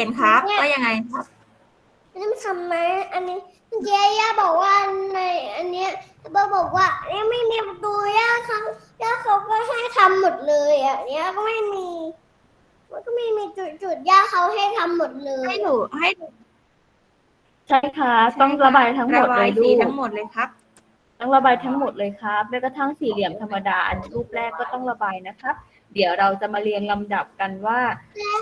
ห็นครับ ว่ายังไงครับอันนี้มันทำไหมอันนี้เมื่อกี้ย่าบอกว่าในอันเนี้ยป้าบอกว่าเนี่ยไม่มีประตูย่าเขาย่าเขาก็ให้ทำหมดเลยอะเนี้ยก็ไม่มี มันก็ไม่มีจุดจุดย่าเขาให้ทำหมดเลยให้หนูให้หนูใช่ค่ะ ต้องระบายทั้งหมดระเลบายยลูสีกทั้งหมดเลยครับ ต้องระบายทั้งหมดเลยครับแม้กระทั่งสี่เหลี่ยมธรรมดาอันรูปแรกก็ต้องระบายนะครับ เดี๋ยวเราจะมาเรียงลำดับกันว่า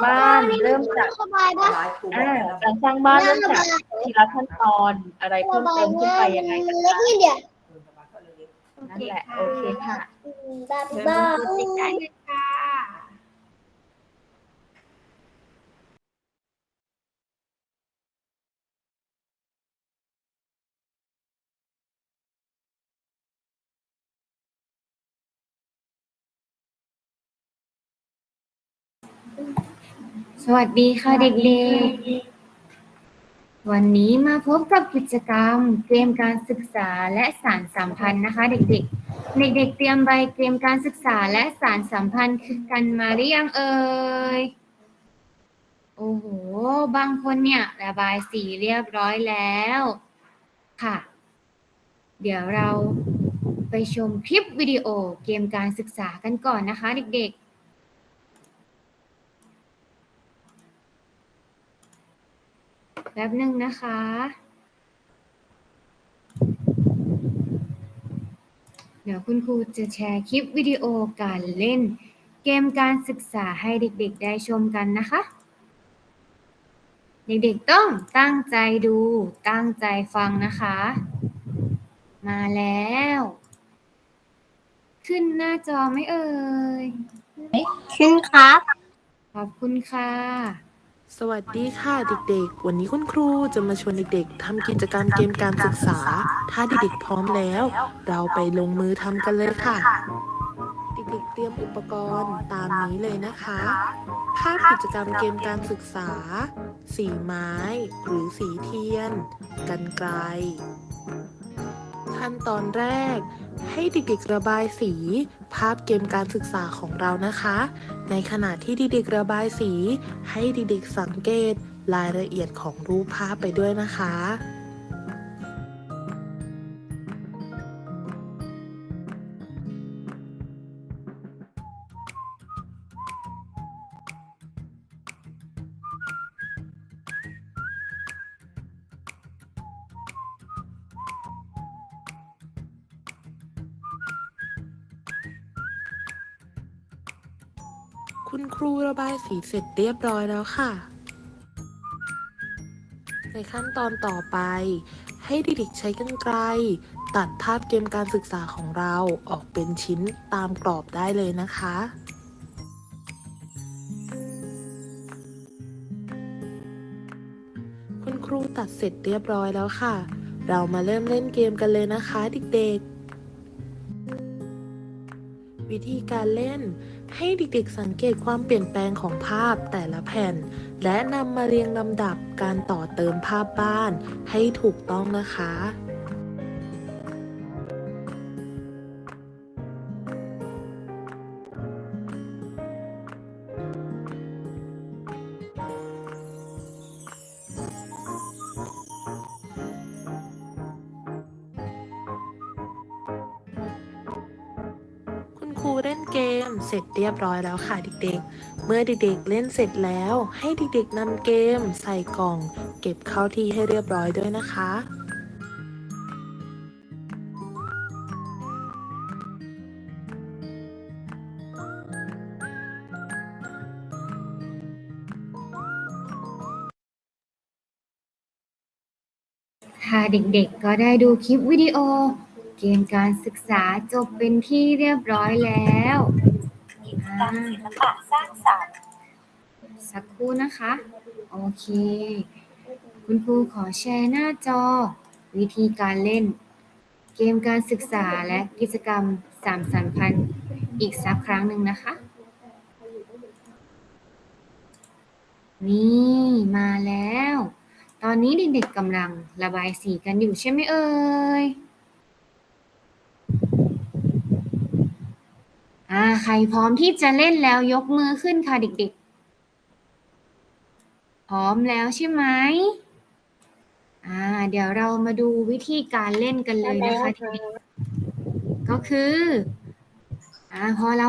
บ้านเริ่มจากสบายป่ะอ่าการสร้างบ้านเริ่มจากทีละขั้นตอนอะไรเพิ่มเติมขึ้นไปยังไงกันเล็กบ้างนิดเดียวนั่นแหละ โอเคค่ะ บ้าเชิญบ้าคุณครูติ๊กได้เลยค่ะ สวัสดีค่ะเด็กๆ วันนี้มาพบกับกิจกรรมเกมการศึกษาและสารสัมพันธ์นะคะ เด็กๆ เด็กๆ เตรียมใบเกมการศึกษาและสารสัมพันธ์กันมาหรือยังเอ่ย โอ้โห บางคนเนี่ยระบายสีเรียบร้อยแล้ว ค่ะ เดี๋ยวเราไปชมคลิปวิดีโอเกมการศึกษากันก่อนนะคะ เด็กๆ ป๊บหนึ่งนะคะ เดี๋ยวคุณครูจะแชร์คลิปวิดีโอการเล่น เกมการศึกษาให้เด็กๆได้ชมกันนะคะ เด็กๆต้องตั้งใจดู ตั้งใจฟังนะคะ มาแล้ว ขึ้นหน้าจอไหม่เอ่ย ขึ้นครับ ขอบคุณค่ะ สวัสดีค่ะเด็กๆ วันนี้คุณครูจะมาชวนเด็กๆทำกิจกรรมเกมการศึกษา ถ้าเด็กๆพร้อมแล้ว เราไปลงมือทำกันเลยค่ะ เด็กๆเตรียมอุปกรณ์ตามนี้เลยนะคะ ภาพกิจกรรมเกมการศึกษา สีไม้ หรือสีเทียน กันไกล ขั้นตอนแรก ให้เด็กๆระบายสี ภาพเกมการศึกษาของเรานะคะ ในขณะที่เด็กๆระบายสี ให้เด็กๆสังเกตรายละเอียดของรูปภาพไปด้วยนะคะ บายสีเสร็จเรียบร้อยแล้วค่ะ ในขั้นตอนต่อไป ให้เด็กๆใช้กรรไกรตัดภาพเกมการศึกษาของเราออกเป็นชิ้นตามกรอบได้เลยนะคะคุณครูตัดเสร็จเรียบร้อยแล้วค่ะ เรามาเริ่มเล่นเกมกันเลยนะคะเด็กๆ วิธีการเล่น ให้เด็กๆสังเกตความเปลี่ยนแปลงของภาพแต่ละแผ่น และนำมาเรียงลำดับการต่อเติมภาพบ้านให้ถูกต้องนะคะ เสร็จเรียบร้อยแล้วค่ะเด็กๆ เมื่อเด็กๆเล่นเสร็จแล้ว ให้เด็กๆนำเกม ใส่กล่อง เก็บเข้าที่ให้เรียบร้อยด้วยนะคะค่ะเด็กๆ ก็ได้ดูคลิปวิดีโอ เกมการศึกษาจบเป็นที่เรียบร้อยแล้ว อ่างสักครู่นะคะ โอเค คุณครูขอแชร์หน้าจอ วิธีการเล่น เกมการศึกษาและกิจกรรมสามสัมพันธ์อีกสักครั้งหนึ่งนะคะ นี่มาแล้ว ตอนนี้เด็กๆกำลังระบายสีกันอยู่ใช่ไหมเอ่ย อ่า ใครพร้อมที่จะเล่นแล้วยกมือขึ้นค่ะเด็กพร้อมแล้วใช่ไหมอ่า เดี๋ยวเรามาดูวิธีการเล่นกันเลยนะคะเด็กๆก็คือ อ่าพอเรา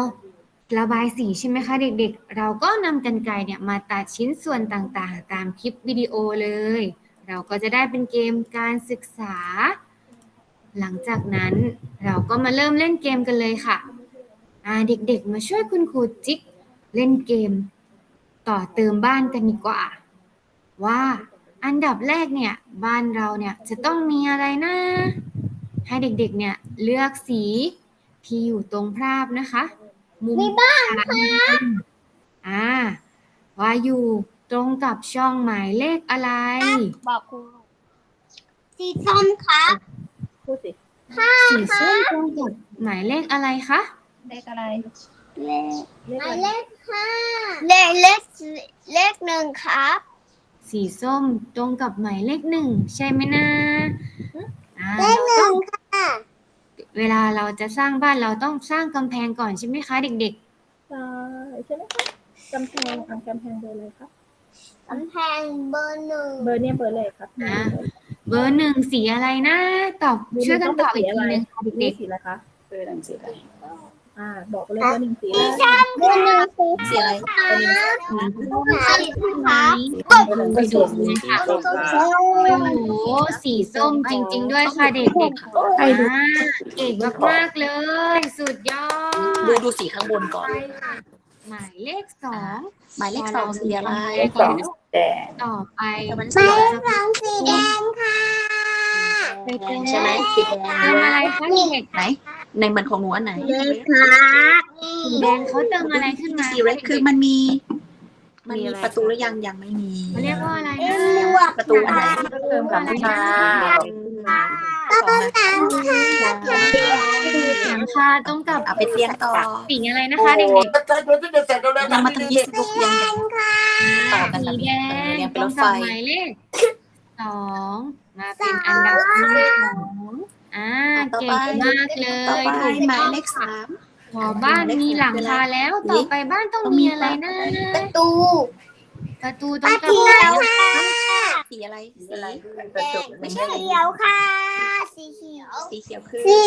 ระบายสีใช่ไหมคะเด็กๆ เราก็นำกรรไกรเนี่ยมาตัดชิ้นส่วนต่างๆ ตามคลิปวิดีโอเลย เราก็จะได้เป็นเกมการศึกษา หลังจากนั้นเราก็มาเริ่มเล่นเกมกันเลยค่ะอ่า เด็กๆ มาช่วยคุณครูจิ๊กเล่นเกม ต่อเติมบ้านกันดีกว่า ว่าอันดับแรกเนี่ย บ้านเราเนี่ยจะต้องมีอะไรนะ ให้เด็กๆเนี่ยเลือกสีที่อยู่ตรงภาพนะคะ มุมมีบ้านซ้ายอ่าว่าอยู่ตรงกับช่องหมายเลขอะไร บอกครูสีส้มครับพูดสิสีส้มตรงกับหมายเลขอะไรคะ เลขอะไร เลขเรียกหอะมายไรเลขห้าเลขเลขเลขหนึ่งครับ สีส้มตรงกับหมายเลขหนึ่งใช่ไหมนะอ่าเลขหนึ่งค่ะ เวลาเราจะสร้างบ้านเราต้องสร้างกำแพงก่อนใช่ไหมคะ เด็กใช่ใช่ไหมคะกำแพงอะกำแพงเบอร์อะไรครับกำแพงเบอร์หนึ่งเบอร์เนี่ยเบอร์อะไรครับๆอ่าเบอร์หนึ่งสีอะไรนะ ตอบช่วยกันตอบอีกทีหนึงค่ะเด็เด็กกสีอะไรคะเบอร์หนังสืออะไร อ่า บอกไปเลยว่าหนึ่งสีอะไรเบอร์หนึ่งสีสีอะไรสีฟ้าๆไปดูเลยค่ะโอ้โหสีส้มจริง ๆ ด้วยค่ะเด็กๆใครดูอ่าเก่งมากๆเลย สุดยอดูดดูสีข้างบนก่อน หมายเลขสองหมายเลขสองสีอะไรสองต่อไปมันหสีมายอะไรเลขสองสีแดงค่ะไปเติมใช่ไหมสีแดงเติมอะไรคะเด็กไหน ในมันของหนูอันไหนเลขค่ะสีแดงเขาเติมอะไรขึ้นมาสีเรดคือมันมี มันมีประตูหรือยังยังไม่มีเขาเรียกว่าอะไรเอ็นะนวกประตูอันไหนเติมกับชาต้องตามค่ะหลังคาตรงกับเอาไปเตียงต่อสีอะไรนะคะเด็กยังมาถึงยี่สิบลูกยังต่อๆกันแบสีบแดนี้เออเรียงงตเป็นรรงถไฟกับหมายเลขสองมาเป็นอันดับที่สอง อ่าต่อเก่ไปงมากเลต่อยไปถูกหมายต้องเลขสามพอบ้านมีหลังคาแล้ว ต่อไปบ้านต้องมีอะไรนะ ประตูประตูตรงกับเขียวค่ะสีอะไรสีไม่ใช่ เขียวค่ะ สีเขียว สีเขียวคือ สี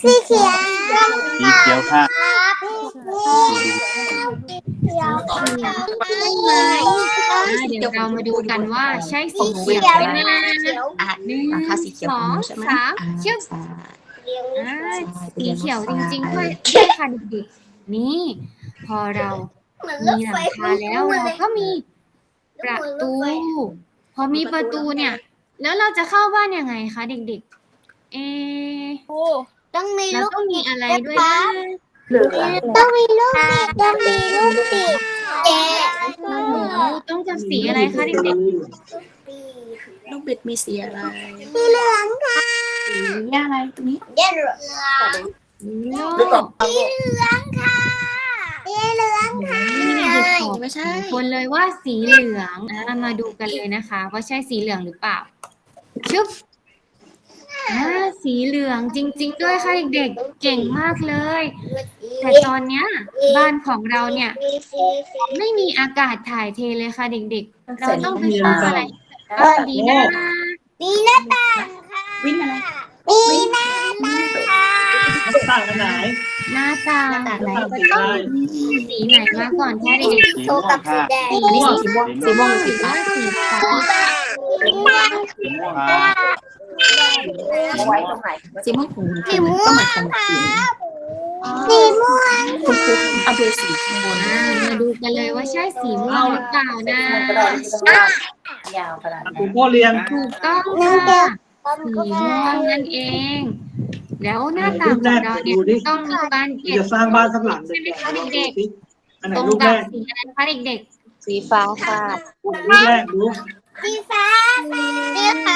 สีเขียวสีเขียวค่ะเขียวค่ะอ่าเดี๋ยวเรามาดูกันว่าใช่สีเขียวไหมนะอะหนึ่งอะค่ะสีเขียวสของหงนูใช่ไหมสามอะเชื่อมใช่อ่าสีเขียวจริงๆด้วยใช่ค่ะเด็กๆนี่ พอเราเหมือนรมีถหลังคาแล้วเราก็มีประตู พอมีประตูเนี่ย แล้วเราจะเข้าบ้านยังไงคะเด็กๆ เอะ ต้องมีเราลูกต้องมีอะไรด้วยนะต้องมีลูกบิดต้องมีลูกบิดเจ๊โอ้โหต้องกับสีอะไรคะเด็กลูกบิดมีสีอะไรสีเหลืองค่ะสีอะไรตรงนี้เย็นเหลืองๆโลกสีเหลืองค่ะสีเหลืองค่ะนี่เด็กๆตอบไม่ใช่คนเลยว่าสีเหลืองอะมาดูกันเลยนะคะ ว่าใช่สีเหลืองหรือเปล่าชึบ อ่าสีเหลืองจริง ๆ ด้วยค่ะเด็กๆ เก่งมากเลย แต่ตอนเนี้ย บ้านของเราเนี่ย ไม่มีอากาศถ่ายเทเลยค่ะเด็กๆ เราต้องไปสร้างอะไรบ้างดีนะมีหน้าต่างค่ะวิ่งอะไรมีหน้าต่างค่ะต่างกันไหนหน้าต่างหน้าต่างไหนก็ต้องมีสีไหนมาก่อนคะเด็กสีม่วงค่ะแดงอันนี้สีม่วงสีม่วงหรือสีๆฟ้าว่าสีฟ้าสีม่วงค่ะสีม่วง ของสีม่วงก็เหมือนของสีสีม่วงคุณครูเอาดูสีข้างบนอ่ามาดูกันเลยว่าใช่สีม่วงหรือเปล่านะคุณพ่อเรียนถูกต้องค่ะสีม่วงนั่นเอง แล้วหน้าต่างของเราเนี่ยต้องมีบานเกล็ดจะสร้างบ้านสักหลังหนึ่งใช่ไหมคะเด็กอันไหนตรงรูปกัแรบกสีอะไรคะเด็กสีฟ้าค่ะรูปแรกดูสีฟ้าสีขา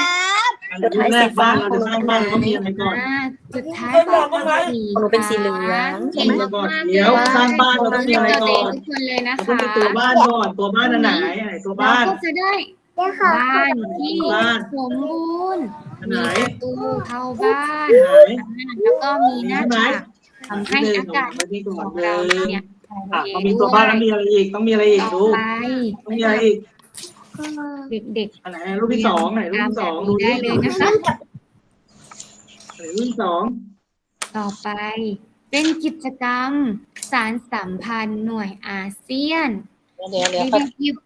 วอันไหนรูปแรกบ้านเราจะสร้างบ้านเราต้องมีอะไรๆก่อนอ่าสุดท้ายก็สีของหนูเป็นสีเหลืองเก่งมากๆเดี๋ยวสร้างบ้านเราต้องมีอะไรก่อน ทุกคนเลยนะเราต้องคะมีตัวบ้านก่อนตัวบ้านอันไหนอันไหนตัวเราบ้านก็จะได้เดี๋ยวขอบ้านที่บ้าน สมบูรณ์อันไหนมีประตูเข้าบ้านอันไหนแล้วก็มีหน้าใช่ไหมต่างทำให้อากาศไม่ได้ก่ขอนองเลเรายเนี่ยอะพอมีตัวบ้านแล้วมีอะไรอีกต้องมีอะไรอีกต่ดูอไปต้องมีอะไรอีกข เด็กอันไหนรูปที่สองไหนรูปที่สองดูได้เลยนะคะ ไหนรูปที่สองต่อไป เป็นกิจกรรม สารสัมพันธ์หน่วยอาเซียน เดี๋ยวเดี๋ยวเด็กๆหยิบ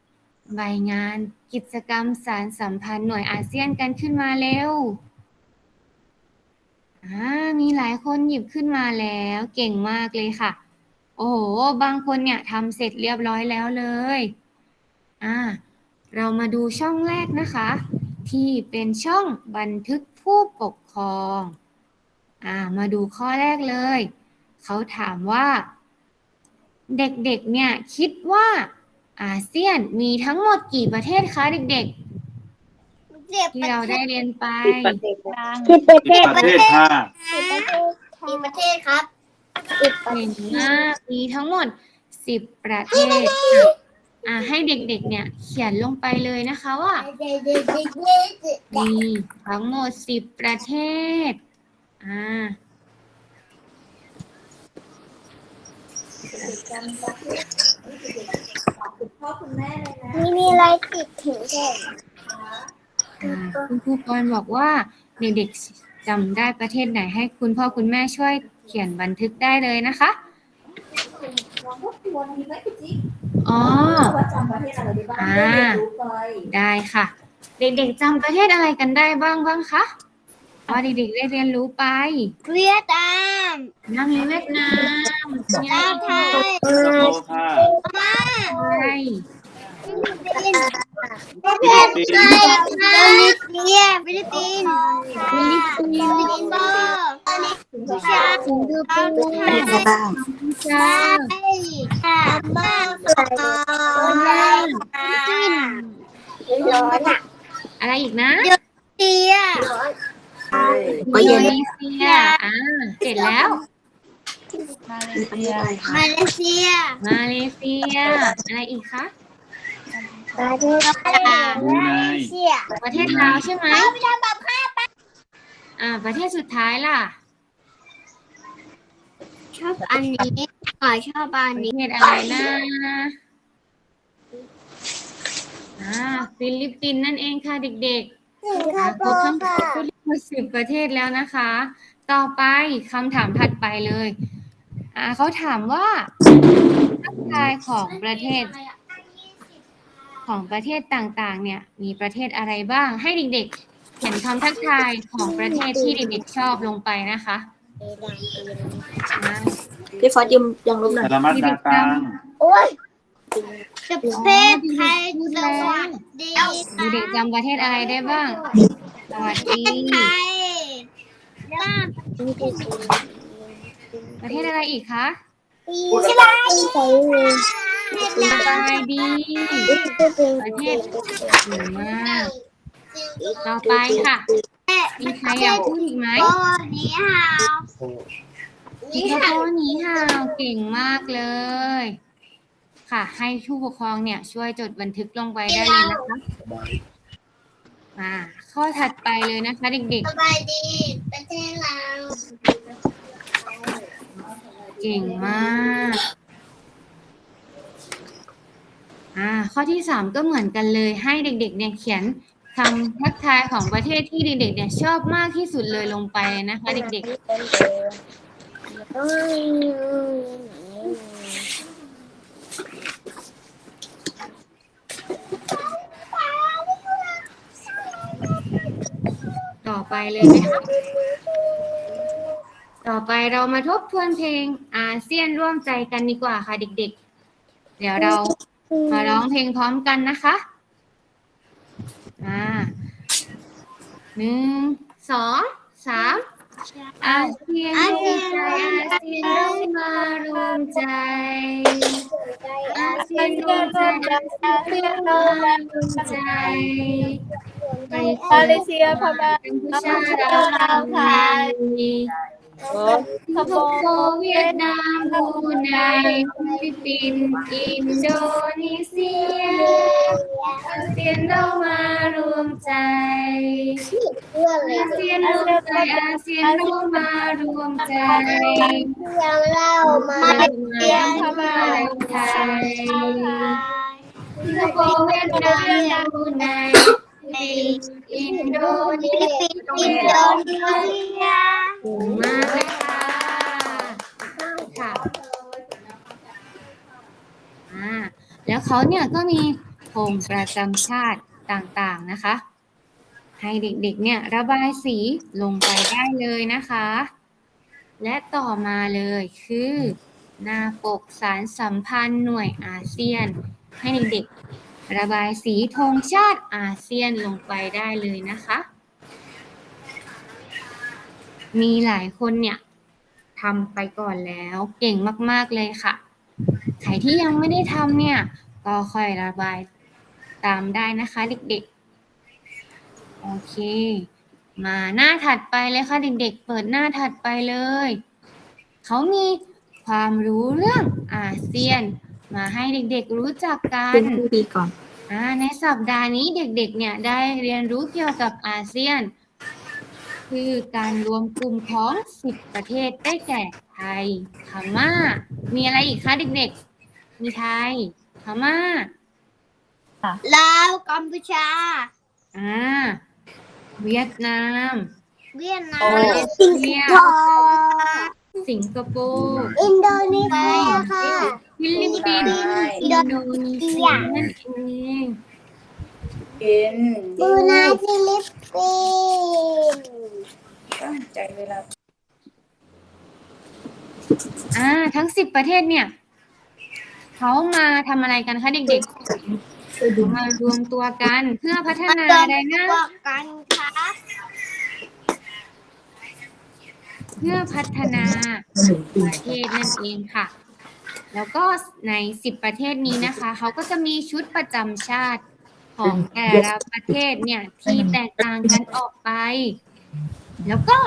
ใบงานกิจกรรมสารสัมพันธ์หน่วยอาเซียนกันขึ้นมาเร็วอ่ามีหลายคนหยิบขึ้นมาแล้วเก่งมากเลยค่ะ โอ้โห บางคนเนี่ยทำเสร็จเรียบร้อยแล้วเลย อ่า เรามาดูช่องแรกนะคะ ที่เป็นช่องบันทึกผู้ปกครองอ่ามาดูข้อแรกเลย เขาถามว่า เด็กๆเนี่ยคิดว่าอาเซียนมีทั้งหมดกี่ประเทศคะเด็กๆที่เราได้เรียนไป สิบประเทสิบศประเทศค่ะสิบประเทศกี่ประเทศครับเห็นมากมีทั้งหมดสิบประเทศ อ่าให้เด็กๆ เนี่ยเขียนลงไปเลยนะคะว่า มีทั้งหมดสิบประเทศ อ่ามีมีอะไรติดถึงแค่อ่าคุณครูกรณ์บอกว่าเด็กๆจำได้ประเทศไหนให้คุณพ่อคุณแม่ช่วยเขียนบันทึกได้เลยนะคะ อ๋ออ่าได้ค่ะ เด็กๆจำประเทศอะไรกันได้บ้างบ้างคะว่าเด็กๆได้เรียนรู้ไปเวียดนามน้ำมีเวียดนามมีอะไรลาวไท อีกยสิงคโปร์ค่ะไทยประเทศไทยอินโดนีเซียฟิลิปปินส์ฟิลิปปินสิงส์คโปร์กัมพูชาสิงคโปร์เป็นไงบ้างกัมพูชาไทยค่ะมาฟิลิปปินส์ร้อนอะอะไรอีกนะเซียก็อินเย็โดนนีเซียอ่าเสร็จแล้วมาเลเซียมาเลเซียอะไรอีกคะป ระเทศลาวบรูไน เซียประเทศลาวใช่ไหมอ่า ประเทศสุดท้ายล่ะชอบอันนี้ขอชอบอันประนี้เทศอะไรนะอ่าฟิลิปปินส์นั่นเองค่ะเด็กๆสิงคอ่าโปครบร์ทั้งค่ะครบสิบประเทศแล้วนะคะ ต่อไปคำถามถัดไปเลย อ่าเขาถามว่าทักทายของประเทศ ของประเทศต่างๆ เนี่ย มีประเทศอะไรบ้าง ให้เด็กๆ เขียนคำทักทายของประเทศที่เด็กๆชอบลงไปนะคะอ่าพี่ฟอสยืมยังลบหน่อยสลามัดดาตังโอ้ยประเทศไทยสวัสดีเด็กๆจำประเทศอะไรได้บ้าง สวัสดีไทยบ้านประเทศอะไรอีกคะสบายดี สบายดีประเทศเก่งมาก ต่อไปค่ะ มีใครอยากพูดอีกไหมโอ้นี่ฮาวสิงคโปร์นีห่าวเก่งมากเลย ค่ะ ให้ผู้ปกครองเนี่ย ช่วยจดบันทึกลงไปได้เลยนะคะมาข้อถัดไปเลยนะคะเด็กๆสบายดีประเทศลาเก่งมาก อ่าข้อที่สามก็เหมือนกันเลยให้เด็กๆเนี่ยเขียนคำทักทายของประเทศที่เด็กๆเนี่ยชอบมากที่สุดเลยลงไปนะคะ เด็กๆ ต่อไปเลยไหมคะต่อไปเรามาทบทวนเพลงอาเซียนร่วมใจกันดีกว่าค่ะเด็กๆ เดี๋ยวเรา มาร้องเพลงพร้อมกันนะคะอ่าหนึ่งสองสามอาเซียนรวมใจอาเซียนร่วมมารวมใจอาเซียนรวมใจอาเซียนรวมารวมใจมาเลเซียพม่ากัมพูชาลาวไทย สิงคโปร์เวียดนามบรูไนฟิลิปปินส์อินโดนีเซียอาเซียนเรามารวมใจเพื่อาเซียนรวมใจอาเซียนเรามารวมใจเพื่อนเล่ามามาเรียนพม่าไทยสิงคโปร์เวียดนามบรูไนอินโดนีเซีย อินโดนีเซีย เก่งมากเลยค่ะค่ะอ่าแล้ว เขาเนี่ยก็มีธงประจำชาติต่างๆนะคะ ให้เด็กๆเนี่ยระบายสีลงไปได้เลยนะคะ และต่อมาเลยคือ หน้าปกสารสัมพันธ์หน่วยอาเซียน ให้เด็กๆระบายสีธงชาติอาเซียนลงไปได้เลยนะคะ มีหลายคนเนี่ยทำไปก่อนแล้วเก่งมากๆเลยค่ะ ใครที่ยังไม่ได้ทำเนี่ย ก็ค่อยระบายตามได้นะคะเด็กๆ โอเค มาหน้าถัดไปเลยค่ะเด็กๆ เปิดหน้าถัดไปเลย เขามีความรู้เรื่องอาเซียน มาให้เด็กๆรู้จักกันเป็นผู้ดีก่อนอ่าในสัปดาห์นี้เด็กๆ เนี่ยได้เรียนรู้เกี่ยวกับอาเซียน คือการรวมกลุ่มของ10ประเทศได้แก่ไทยพม่ามีอะไรอีกคะเด็กๆ มีไทย พม่า ลาวกัมพูชา อ่า เวียดนาม เวียดนาโอ้มสิงคโปร์สิงคโปร์ อินโดนีเซียค่ะ ฟิลิปปินส์อินโดนีเซียนั่นเองกินบรูไนฟิลิปปินส์ตั้งใจเวลา อ่า ทั้ง10ประเทศเนี่ย เขามาทำอะไรกันคะเด็กๆเขามารวมตัวกันเพื่อพัฒนาอะไรนะพวกกันครับเพื่อพัฒนาประเทศนั่นเองค่ะ แล้วก็ใน10ประเทศนี้นะคะ เขาก็จะมีชุดประจำชาติของแต่ละประเทศเนี่ยที่แตกต่างกันออกไป แล้วก็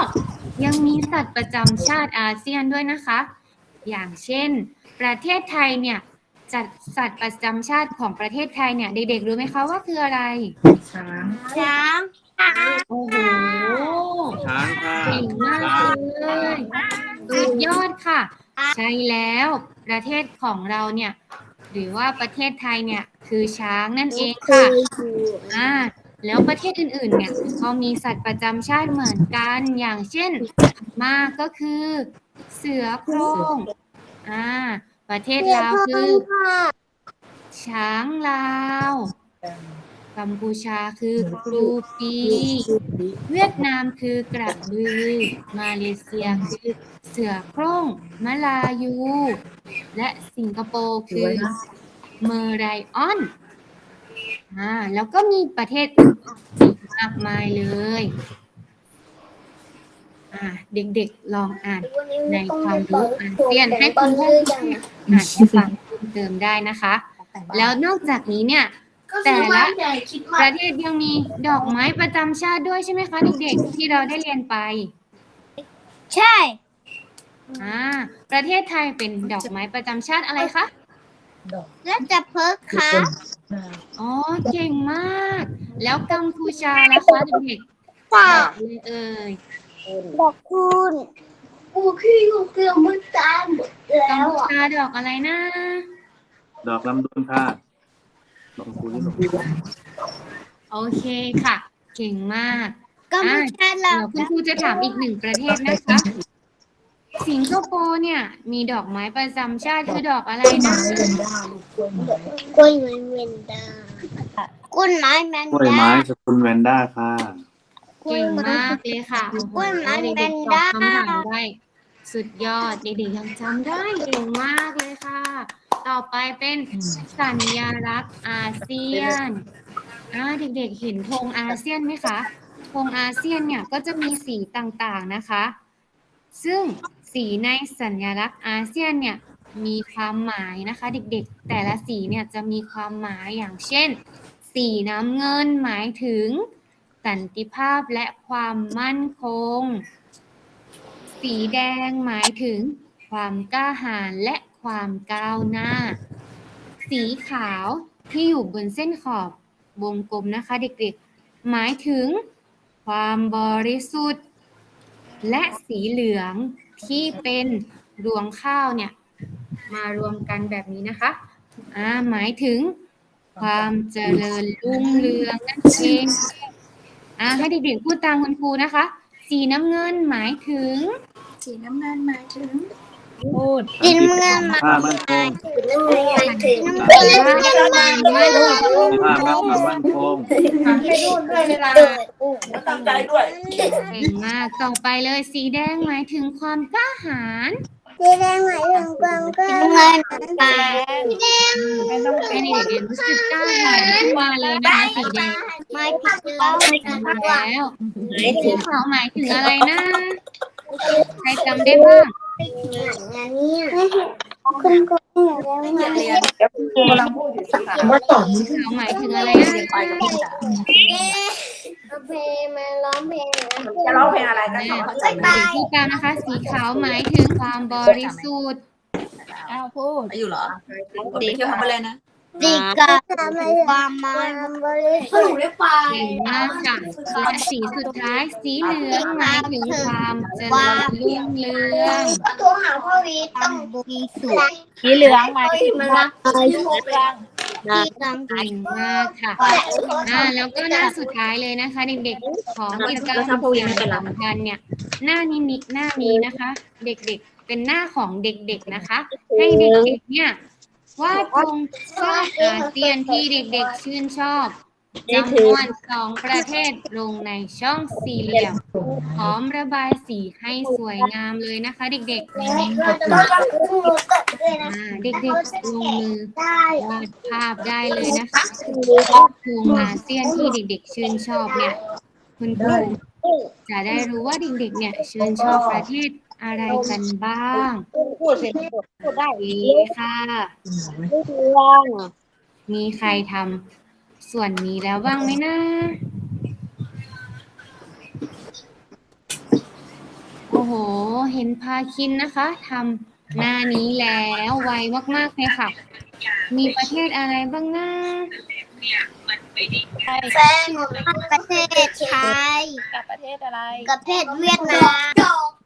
ยังมีสัตว์ประจำชาติอาเซียนด้วยนะคะ อย่างเช่น ประเทศไทยเนี่ย จัดสัตว์ประจำชาติของประเทศไทยเนี่ย เด็กๆรู้ไหมคะว่าคืออะไร ช้างช้างโอ้โหช้างค่ะเก่งมากเลยสุดยอดค่ะ ใช่แล้วประเทศของเราเนี่ย หรือว่าประเทศไทยเนี่ย คือช้างนั่นเองค่ะอ่าแล้วประเทศอื่นๆ เนี่ยเขามีสัตว์ประจำชาติเหมือนกัน อย่างเช่นพม่าก็คือ เสือโคร่งอ่า ประเทศลาวคือ ช้างลาวกัมพูชาคือกรูปี เวียดนามคือกระบือ มาเลเซียคือเสือโคร่งมะลายู และสิงคโปร์คือเมอร์ไรออนอ่าแล้วก็มีประเทศอื่นอีกมากมายเลย อ่าเด็กๆลองอ่านในความรู้อาเซียนให้คุณผู้อ่านให้ฟังเพิ่มเติมได้นะคะ แล้วนอกจากนี้เนี่ย แต่ละประเทศยังมีดอกไม้ประจำชาติด้วยใช่ไหมคะเด็กๆที่เราได้เรียนไป ใช่อ่าประเทศไทยเป็นดอกไม้ประจำชาติอะไรคะแล้วจะเพิกครับอ๋อเก่งมาก แล้วกัมพูชาล่ะคะเด็กๆค่ะดอกอะไรเอ่ย ดอกคุณกูขี้กูเกลือมันตายหมดแล้กัมวพูอะ ชาดอกอะไรนะ ดอกลำดวนค่ะลองคุยลองคุยโอเคค่ะ เก่งมากกัมพูชาเราเดี๋ยวคุณครูจะถามอีกหนึ่งประเทศนะคะ สิงคโปร์เนี่ย มีดอกไม้ประจำชาติคือดอกอะไรนะ กล้วยไม้เวนด้ากล้วยไม้แมนกล้วยด้าไม้สกุลแวนด้าค่ะ เก่งมากเลยค่ะโอ้โหกล้วยไม้เด็กแมนๆตอด้ บคำถามได้ สุดยอด เด็กๆยังจำได้เก่งมากเลยค่ะ ต่อไปเป็นสัญลักษณ์อาเซียนอ่าเด็กๆเห็นธงอาเซียนไหมคะธงอาเซียนเนี่ยก็จะมีสีต่างๆนะคะ ซึ่งสีในสัญลักษณ์อาเซียนเนี่ยมีความหมายนะคะ เด็กๆ แต่ละสีเนี่ยจะมีความหมายอย่างเช่น สีน้ำเงินหมายถึง สันติภาพและความมั่นคง สีแดงหมายถึง ความกล้าหาญและความก้าวหน้า สีขาวที่อยู่บนเส้นขอบวงกลมนะคะเด็กๆ หมายถึง ความบริสุทธิ์ และสีเหลืองที่เป็นรวงข้าวเนี่ย มารวมกันแบบนี้นะคะอ่าหมายถึงคความเจริญรุ่งเรืองนั่นเอง อ่าให้เด็กๆพูดตามคุณครูนะคะ สีน้ำเงินหมายถึง สีน้ำเงินหมายถึงกินเมื่อมาผ้ามั่นคงกินเมื่อมาไม่รู้ผ้ามั่นคงตั้งใจด้วยเก่งมากต่อไปเลยสีแดงหมายถึงความกล้าหาญสีแดงหมายถึงความกล้าเงินตาให้เด็กๆรู้สึกกล้าหาญขึ้นมาเลยนะคะสีแดง ไม่ผิดแล้วไม่ผิดแล้วสีขาวหมายถึงอะไรนะ ใครจำได้บ้างอย่างนี้คุณครูแล้วมาเรียนกำลังพูดอยู่สักสีขาวหมายถึงอะไรนะไปกับพี่จ๋าเพลงมาร้องเพลงจะร้องเพลงอะไรกันเข้าใจไหมเด็กพูดตามนะคะ สีขาวหมายถึงความบริสุทธิ์อยู่เหรอไปเที่ยวทำอะไรนะ ดีกับความมันบริสุทธิ์เก่งมากค่ะและสีสุดท้ายสีเหลืองหมายถึงความเจริญรุ่งเรืองตัวหาพ่อวีต้องบริสุทธิ์สีเหลืองหมายถึงมันรักบริสุทธิ์ดีกังเก่งมากค่ะอ่าแล้วก็หน้าสุดท้ายเลยนะคะ เด็กๆของกิจกรรมสำคัญเนี่ย หน้านี้มีหน้านี้นะคะ เด็กๆเป็นหน้าของเด็กๆนะคะ ให้เด็กๆเนี่ย วาดธงชาติอาเซียนที่เด็กๆชื่นชอบจำนวนสองประเทศลงในช่องสี่เหลี่ยมพร้อมระบายสีให้สวยงามเลยนะคะ เด็กๆเราต้องรู้ตัดด้วยนะเด็กๆลงมือวาดภาพได้เลยนะคะธงอาเซียนที่เด็กๆชื่นชอบเนี่ยคุณครูจะได้รู้ว่าเด็กๆเนี่ยชื่นชอบประเทศอะไรกันบ้าง พูดเสร็จพูดได้ดีค่ะมีใครทำส่วนนี้แล้วบ้างไหมนะโอ้โห เห็นพาคินนะคะทำหน้านี้แล้วไวมากๆเลยค่ะ มีประเทศอะไรบ้างนะแฟนประเทศไทยกับประเทศอะไร กับประเทศเวียดนาม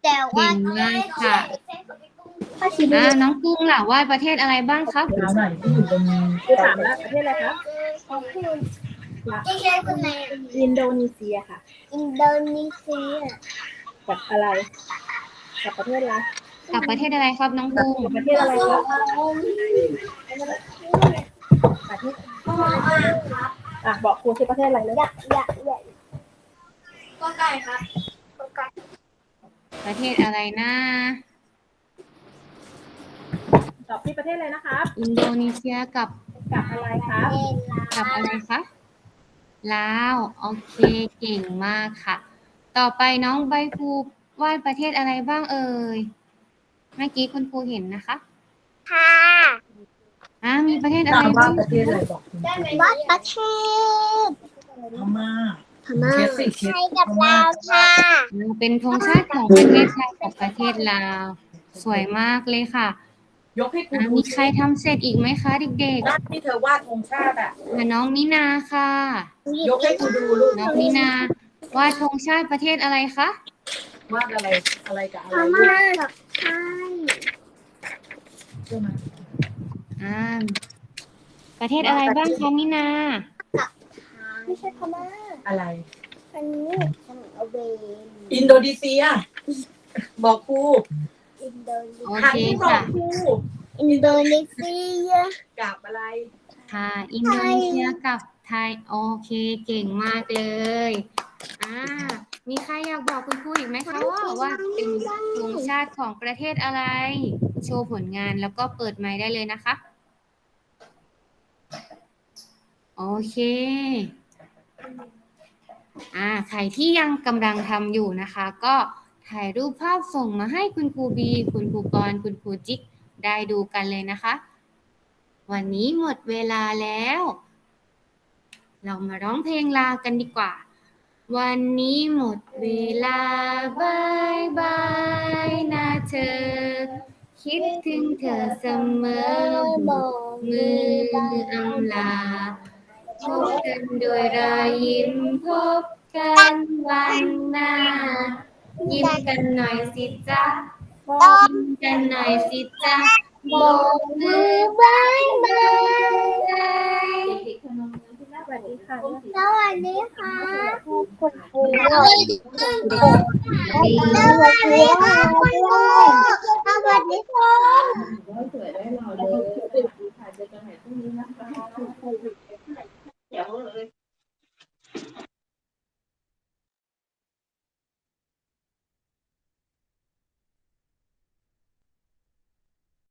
แต่ว่าเก่งมากค่ะ อ่าน้องกุ้งล่ะว่าประเทศอะไรบ้างครับคือถามแล้วประเทศอะไรครับ ที่ใช้คนไหนอินโดนีเซียค่ะ อินโดนีเซียกับอะไร กับประเทศอะไรกับประเทศอะไรครับน้องกุ้งประเทศอะไรครับอะ บอกครูชื่อประเทศอะไรเลยอยากอยากอยากก็ไก่ครับก็ไก่ประเทศอะไรนะ ตอบที่ประเทศอะไรนะครับ อินโดนีเซียกับกับอะไรครับเล่นลากับอะไรคะลาวโอเคเก่งมากค่ะ ต่อไปน้องใบภูวาดประเทศอะไรบ้างเอ่ยเมื่อกี้คุณครูเห็นนะคะค่ะอ่ามีประเทศอะไรบ้างวัดประเทศพม่าพม่าไทยกับลาวค่ะอ่าเป็นธงชาติของประเทศไทยกับประเทศลาว สวยมากเลยค่ะ ยกให้คุณอ่ามีใครทำเสร็จอีกไหมคะเด็กด้านที่เธอวาดธงชาติอะ ๆอ่าน้องมินาค่ะ ยกให้คุณดูลูกน้องมินาวาดธงชาติประเทศอะไรคะวาดอะไรอะไรกับอะพไรม่ากับไทยอ่าประเทศอะไรบ้างคะมินา ไม่ใช่พม่าอะไร อันนี้ฉันเอาเบนอินโดนีเซีย บอกครูอิน โดนีโอหันเคที่บอค่ะกครูอินโดนีเซียกับอะไร ค่ะ อินโดนีเซียกับไทย โอเค เก่งมากเลย อ่า มีใครอยากบอกคุณครูอีกไหมคะว่าว่าเป็นธงชาติของประเทศอะไร โชว์ผลงานแล้วก็เปิดไมค์ได้เลยนะคะ โอเค อ่า ใครที่ยังกำลังทำอยู่นะคะ ก็ ถ่ายรูปภาพส่งมาให้คุณครูบี คุณครูกรคุณครูจิ๊กได้ดูกันเลยนะคะ วันนี้หมดเวลาแล้ว เรามาร้องเพลงลากันดีกว่า วันนี้หมดเวลาบายบายนะเธอ คิดถึงเธอเสมอมืออำลาพบกันโดวยรอยยิ้มพบกันวันหน้า ยิ้มกันหน่อยสิจ้ายิ้มกันหน่อยสิจ้าโบกมือบายบายเด็กๆคนนึสวัสดีค่ะสวัสดีค่ะคุณครูสวัสดีค่ะคุณครูสวัสดีค่ะคุณครูสวัสดีค่ะสวยได้หล่อเลยวค่ะเจอกันใหม่พรุ่นี้นะคะเดี๋เลย